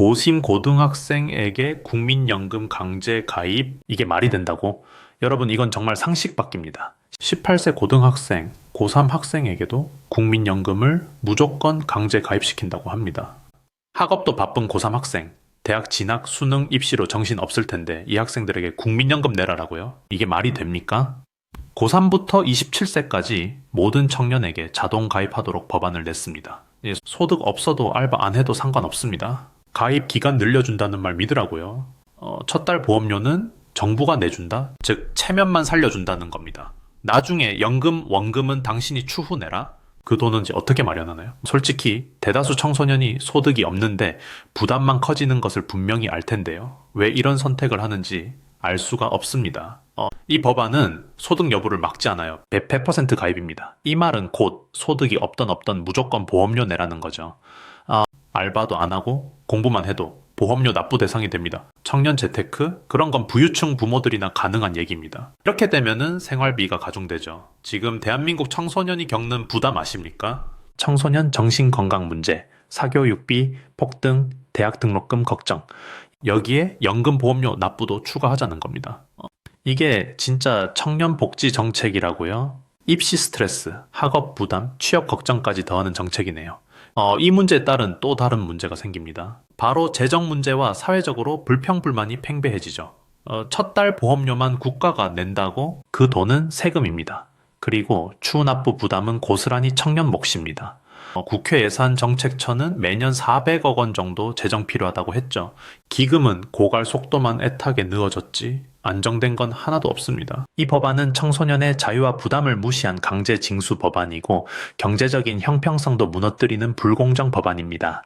고심 고등학생에게 국민연금 강제 가입 이게 말이 된다고? 여러분 이건 정말 상식 밖입니다. 18세 고등학생, 고3 학생에게도 국민연금을 무조건 강제 가입시킨다고 합니다. 학업도 바쁜 고3 학생, 대학 진학, 수능, 입시로 정신 없을 텐데 이 학생들에게 국민연금 내라라고요? 이게 말이 됩니까? 고3부터 27세까지 모든 청년에게 자동 가입하도록 법안을 냈습니다. 예, 소득 없어도 알바 안 해도 상관없습니다. 가입 기간 늘려준다는 말 믿으라고요. 어, 첫 달 보험료는 정부가 내준다? 즉, 체면만 살려준다는 겁니다. 나중에 연금, 원금은 당신이 추후 내라? 그 돈은 이제 어떻게 마련하나요? 솔직히 대다수 청소년이 소득이 없는데 부담만 커지는 것을 분명히 알 텐데요. 왜 이런 선택을 하는지 알 수가 없습니다. 어, 이 법안은 소득 여부를 막지 않아요. 100% 가입입니다. 이 말은 곧 소득이 없던 없던 무조건 보험료 내라는 거죠. 아, 알바도 안 하고 공부만 해도 보험료 납부 대상이 됩니다. 청년 재테크 그런 건 부유층 부모들이나 가능한 얘기입니다. 이렇게 되면은 생활비가 가중되죠. 지금 대한민국 청소년이 겪는 부담 아십니까? 청소년 정신 건강 문제, 사교육비, 폭등, 대학 등록금 걱정. 여기에 연금 보험료 납부도 추가하자는 겁니다. 어, 이게 진짜 청년 복지 정책이라고요. 입시 스트레스, 학업 부담, 취업 걱정까지 더하는 정책이네요. 어, 이 문제에 따른 또 다른 문제가 생깁니다. 바로 재정 문제와 사회적으로 불평불만이 팽배해지죠. 어, 첫달 보험료만 국가가 낸다고 그 돈은 세금입니다. 그리고 추후 납부 부담은 고스란히 청년 몫입니다. 어, 국회 예산 정책처는 매년 400억 원 정도 재정 필요하다고 했죠. 기금은 고갈 속도만 애타게 늦어졌지 안정된 건 하나도 없습니다. 이 법안은 청소년의 자유와 부담을 무시한 강제 징수 법안이고 경제적인 형평성도 무너뜨리는 불공정 법안입니다.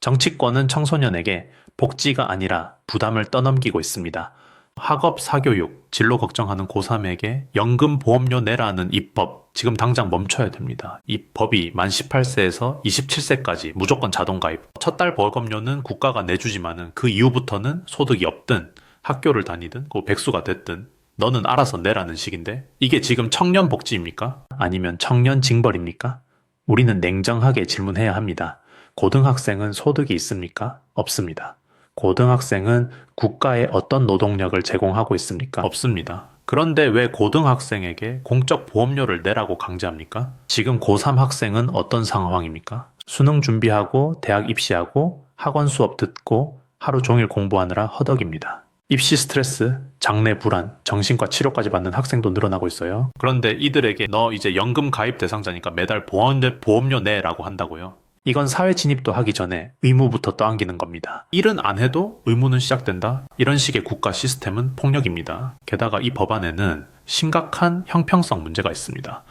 정치권은 청소년에게 복지가 아니라 부담을 떠넘기고 있습니다. 학업, 사교육, 진로 걱정하는 고3에게 연금 보험료 내라는 입법 지금 당장 멈춰야 됩니다. 이 법이 만 18세에서 27세까지 무조건 자동 가입. 첫 달 벌금료는 국가가 내주지만은 그 이후부터는 소득이 없든 학교를 다니든 그 백수가 됐든 너는 알아서 내라는 식인데 이게 지금 청년 복지입니까? 아니면 청년 징벌입니까? 우리는 냉정하게 질문해야 합니다. 고등학생은 소득이 있습니까? 없습니다. 고등학생은 국가에 어떤 노동력을 제공하고 있습니까? 없습니다. 그런데 왜 고등학생에게 공적 보험료를 내라고 강제합니까? 지금 고3 학생은 어떤 상황입니까? 수능 준비하고 대학 입시하고 학원 수업 듣고 하루 종일 공부하느라 허덕입니다. 입시 스트레스, 장래 불안, 정신과 치료까지 받는 학생도 늘어나고 있어요. 그런데 이들에게 너 이제 연금 가입 대상자니까 매달 보험료, 보험료 내라고 한다고요. 이건 사회 진입도 하기 전에 의무부터 떠안기는 겁니다. 일은 안 해도 의무는 시작된다? 이런 식의 국가 시스템은 폭력입니다. 게다가 이 법안에는 심각한 형평성 문제가 있습니다.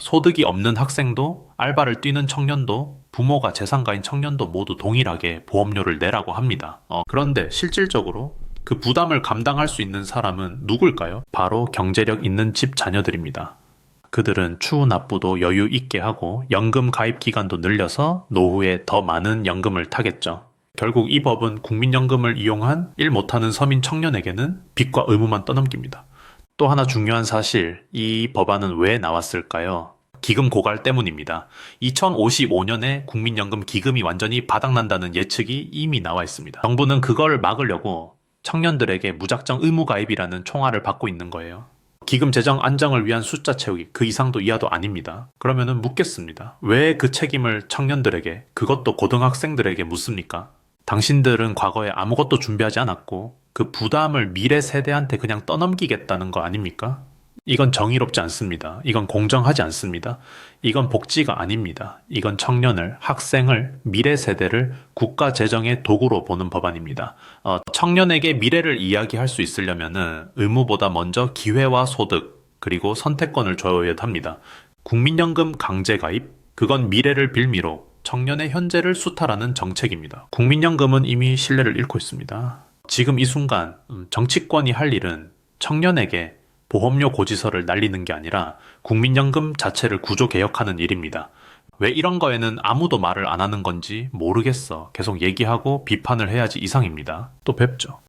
소득이 없는 학생도 알바를 뛰는 청년도 부모가 재산가인 청년도 모두 동일하게 보험료를 내라고 합니다. 어, 그런데 실질적으로 그 부담을 감당할 수 있는 사람은 누굴까요? 바로 경제력 있는 집 자녀들입니다. 그들은 추후 납부도 여유 있게 하고 연금 가입 기간도 늘려서 노후에 더 많은 연금을 타겠죠. 결국 이 법은 국민연금을 이용한 일 못하는 서민 청년에게는 빚과 의무만 떠넘깁니다. 또 하나 중요한 사실, 이 법안은 왜 나왔을까요? 기금 고갈 때문입니다. 2055년에 국민연금 기금이 완전히 바닥난다는 예측이 이미 나와 있습니다. 정부는 그걸 막으려고 청년들에게 무작정 의무 가입이라는 총알을 받고 있는 거예요. 기금 재정 안정을 위한 숫자 채우기 그 이상도 이하도 아닙니다. 그러면은 묻겠습니다. 왜 그 책임을 청년들에게 그것도 고등학생들에게 묻습니까? 당신들은 과거에 아무것도 준비하지 않았고 그 부담을 미래 세대한테 그냥 떠넘기겠다는 거 아닙니까? 이건 정의롭지 않습니다. 이건 공정하지 않습니다. 이건 복지가 아닙니다. 이건 청년을, 학생을, 미래 세대를 국가 재정의 도구로 보는 법안입니다. 어, 청년에게 미래를 이야기할 수 있으려면은 의무보다 먼저 기회와 소득, 그리고 선택권을 줘야 합니다. 국민연금 강제 가입, 그건 미래를 빌미로 청년의 현재를 수탈하는 정책입니다. 국민연금은 이미 신뢰를 잃고 있습니다. 지금 이 순간 음, 정치권이 할 일은 청년에게 보험료 고지서를 날리는 게 아니라 국민연금 자체를 구조 개혁하는 일입니다. 왜 이런 거에는 아무도 말을 안 하는 건지 모르겠어. 계속 얘기하고 비판을 해야지 이상입니다. 또 뵙죠.